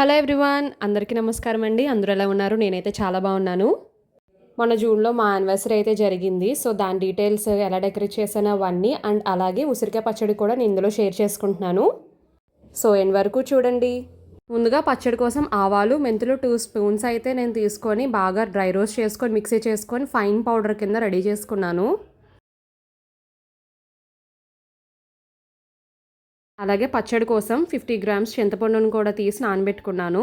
Hello everyone అందరికీ నమస్కారం అండి. అందరూ ఎలా ఉన్నారు? నేనైతే చాలా బాగున్నాను. మొన్న జూన్లో మా యానివర్సరీ అయితే జరిగింది. సో దాని డీటెయిల్స్ ఎలా డెకరేట్ చేశానో అవన్నీ అండ్ అలాగే ఉసిరికాయ పచ్చడి కూడా నేను ఇందులో షేర్ చేసుకుంటున్నాను. సో ఎండ్ వరకు చూడండి. ముందుగా పచ్చడి కోసం ఆవాలు మెంతులు టూ స్పూన్స్ అయితే నేను తీసుకొని బాగా డ్రై రోస్ట్ చేసుకొని మిక్సీ చేసుకొని ఫైన్ పౌడర్ కింద రెడీ చేసుకున్నాను. అలాగే పచ్చడి కోసం ఫిఫ్టీ గ్రామ్స్ చింతపండును కూడా తీసి నానబెట్టుకున్నాను.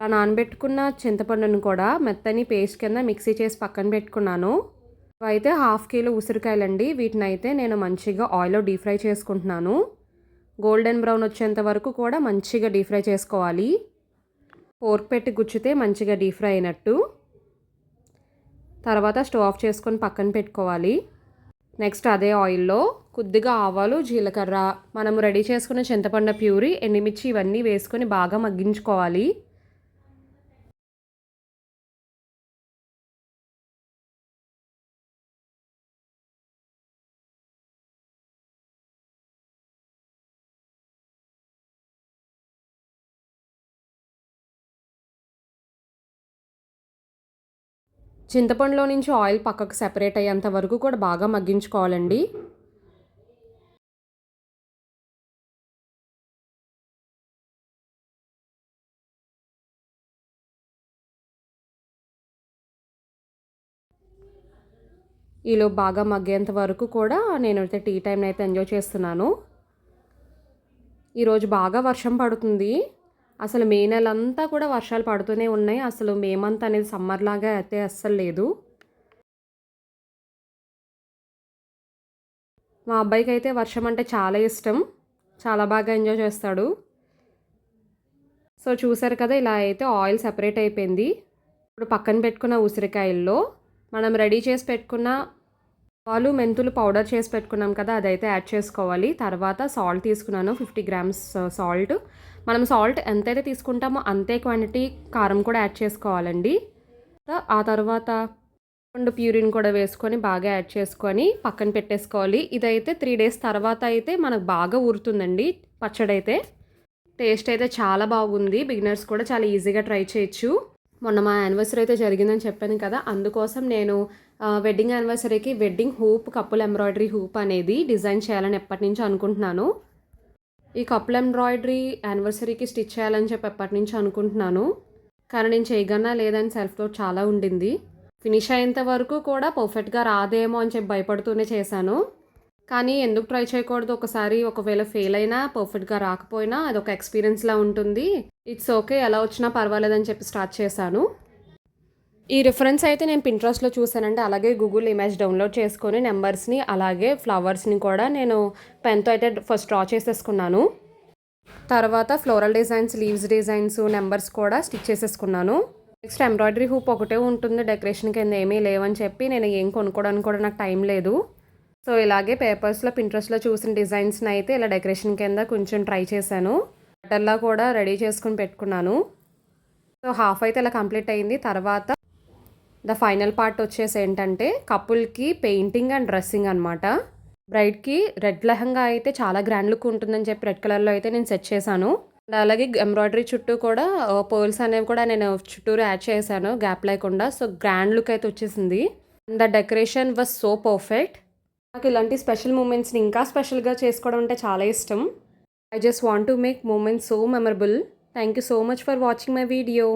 ఆ నానబెట్టుకున్న చింతపండును కూడా మెత్తని పేస్ట్ కింద మిక్సీ చేసి పక్కన పెట్టుకున్నాను. అయితే హాఫ్ కిలో ఉసిరికాయలండి. వీటిని అయితే నేను మంచిగా ఆయిల్లో డీప్ ఫ్రై చేసుకుంటున్నాను. గోల్డెన్ బ్రౌన్ వచ్చేంత వరకు కూడా మంచిగా డీప్ ఫ్రై చేసుకోవాలి. పోర్క్ పెట్టి గుచ్చితే మంచిగా డీప్ ఫ్రై అయినట్టు. తర్వాత స్టవ్ ఆఫ్ చేసుకొని పక్కన పెట్టుకోవాలి. నెక్స్ట్ అదే ఆయిల్లో కొద్దిగా ఆవాలు జీలకర్ర. మనం రెడీ చేసుకున్న చింతపండు ప్యూరీ ఎండిమిర్చి ఇవన్నీ వేసుకొని బాగా మగ్గించుకోవాలి. చింతపండులో నుంచి ఆయిల్ పక్కకు సెపరేట్ అయ్యేంత వరకు కూడా బాగా మగ్గించుకోవాలండి. ఈలో బాగా మగ్గేంత వరకు కూడా నేనైతే టీ టైంని అయితే ఎంజాయ్ చేస్తున్నాను. ఈరోజు బాగా వర్షం పడుతుంది. అసలు మే నెలంతా కూడా వర్షాలు పడుతూనే ఉన్నాయి. అసలు మే మంత్ అనేది సమ్మర్ లాగా అయితే అస్సలు లేదు. మా అబ్బాయికి అయితే వర్షం అంటే చాలా ఇష్టం. చాలా బాగా ఎంజాయ్ చేస్తాడు. సో చూసారు కదా ఇలా అయితే ఆయిల్ సెపరేట్ అయిపోయింది. ఇప్పుడు పక్కన పెట్టుకున్న ఉసిరికాయల్లో మనం రెడీ చేసి పెట్టుకున్న పాలు మెంతులు పౌడర్ చేసి పెట్టుకున్నాం కదా అదైతే యాడ్ చేసుకోవాలి. తర్వాత సాల్ట్ తీసుకున్నాను ఫిఫ్టీ గ్రామ్స్ సాల్ట్ మనం సాల్ట్ ఎంతైతే తీసుకుంటామో అంతే క్వాంటిటీ కారం కూడా యాడ్ చేసుకోవాలండి. ఆ తర్వాత రెండు ప్యూరిన్ కూడా వేసుకొని బాగా యాడ్ చేసుకొని పక్కన పెట్టేసుకోవాలి. ఇదైతే త్రీ డేస్ తర్వాత అయితే మనకు బాగా ఊరుతుందండి పచ్చడి అయితే టేస్ట్ అయితే చాలా బాగుంది. బిగినర్స్ కూడా చాలా ఈజీగా ట్రై చేయొచ్చు. మొన్న మా యానివర్సరీ అయితే జరిగిందని చెప్పాను కదా అందుకోసం నేను wedding యానివర్సరీకి wedding hoop couple embroidery hoop అనేది డిజైన్ చేయాలని ఎప్పటి నుంచో అనుకుంటున్నాను. ఈ కప్పుల్ ఎంబ్రాయిడరీ యానివర్సరీకి స్టిచ్ చేయాలని చెప్పి ఎప్పటి నుంచో అనుకుంటున్నాను. కానీ నేను చేయగలనా లేదని సెల్ఫ్ డౌట్ చాలా ఉండింది. ఫినిష్ అయ్యేంత వరకు కూడా పర్ఫెక్ట్గా రాదేమో అని చెప్పి భయపడుతూనే చేశాను. కానీ ఎందుకు ట్రై చేయకూడదు? ఒకసారి ఒకవేళ ఫెయిల్ అయినా పర్ఫెక్ట్గా రాకపోయినా అది ఒక ఎక్స్పీరియన్స్లా ఉంటుంది. ఇట్స్ ఓకే ఎలా వచ్చినా పర్వాలేదని చెప్పి స్టార్ట్ చేశాను. ఈ రిఫరెన్స్ అయితే నేను పింట్రెస్ట్లో చూసానంటే అలాగే గూగుల్ ఇమేజ్ డౌన్లోడ్ చేసుకొని నెంబర్స్ని అలాగే ఫ్లవర్స్ని కూడా నేను పెన్తో అయితే ఫస్ట్ డ్రా చేసేసుకున్నాను. తర్వాత floral designs leaves designs numbers కూడా స్టిచ్ చేసేసుకున్నాను. నెక్స్ట్ ఎంబ్రాయిడరీ హూప్ ఒకటే ఉంటుంది. డెకరేషన్ కింద ఏమీ లేవని చెప్పి నేను ఏం కొనుక్కోవడానికి కూడా నాకు టైం లేదు. సో ఇలాగే పేపర్స్లో పింట్రెస్ట్లో చూసిన డిజైన్స్ని అయితే ఇలా డెకరేషన్ కింద కొంచెం ట్రై చేశాను. బటర్లా కూడా రెడీ చేసుకుని పెట్టుకున్నాను. సో హాఫ్ అయితే ఇలా కంప్లీట్ అయింది. తర్వాత ద ఫైనల్ పార్ట్ వచ్చేసి ఏంటంటే కపుల్కి పెయింటింగ్ అండ్ డ్రెస్సింగ్ అనమాట బ్రైడ్కి రెడ్ లెహంగా అయితే చాలా గ్రాండ్ లుక్ ఉంటుందని చెప్పి రెడ్ కలర్లో అయితే నేను సెట్ చేశాను. అలాగే ఎంబ్రాయిడరీ చుట్టూ కూడా పోల్స్ అనేవి కూడా నేను చుట్టూరు యాడ్ చేశాను. గ్యాప్ లేకుండా. సో గ్రాండ్ లుక్ అయితే వచ్చేసింది. The decoration was so perfect. నాకు ఇలాంటి స్పెషల్ మూమెంట్స్ని ఇంకా స్పెషల్గా చేసుకోవడం అంటే చాలా ఇష్టం. I just want to make moments so memorable thank you so much for watching my video